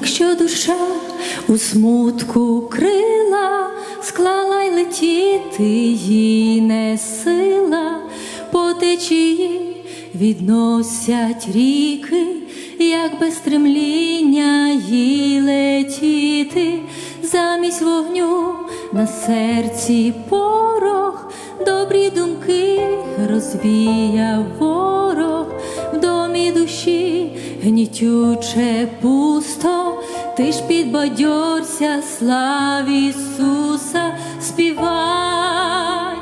Якщо душа у смутку крила склала й летіти їй не сила, по течії відносять ріки, як без стремління їй летіти, замість вогню на серці порох, добрі думки розвіяв гнітюче пусто, ти ж підбадьорся, славі Ісуса, співай,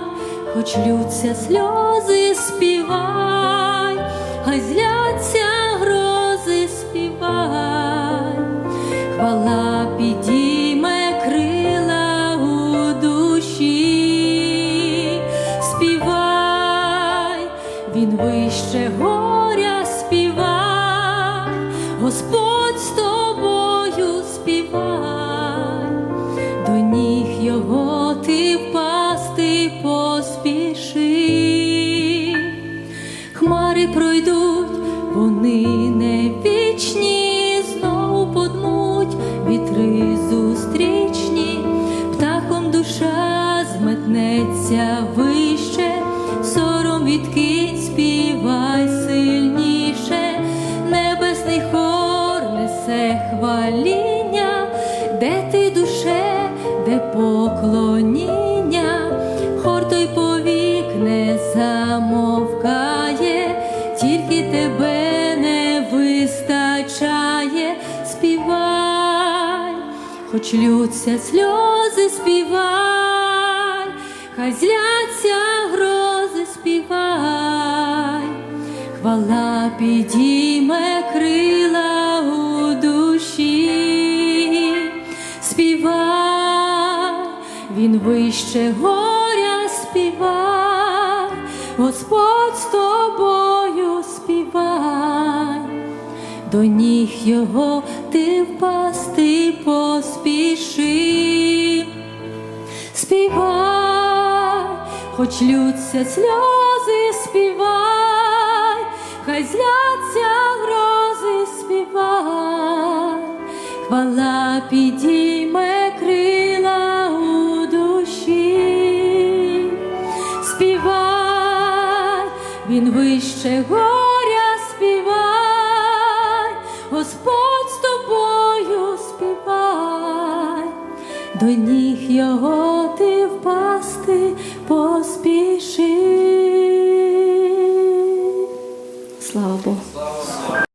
хоч лються сльози, співай, хай зляться грози, співай, хвала підійме крила у душі, співай, він вище Господь з тобою співай, до ніг його ти впасти поспіши. Хмари пройдуть, вони не вічні, знову подмуть вітри зустрічні, птахом душа зметнеться вище, душе, де поклоніння, хор той повік не замовкає, тільки тебе не вистачає, співай, хоч лються сльози, співай, хай зляться грози, співай, хвала підійме крила він вище горя співай, Господь з тобою співай, до ніг його ти впасти поспіши, співай, хоч лються сльози, співай, хай зляться грози, співай, хвала підійме він вище горя співай, Господь з тобою співай, до ніг його ти впасти поспіши.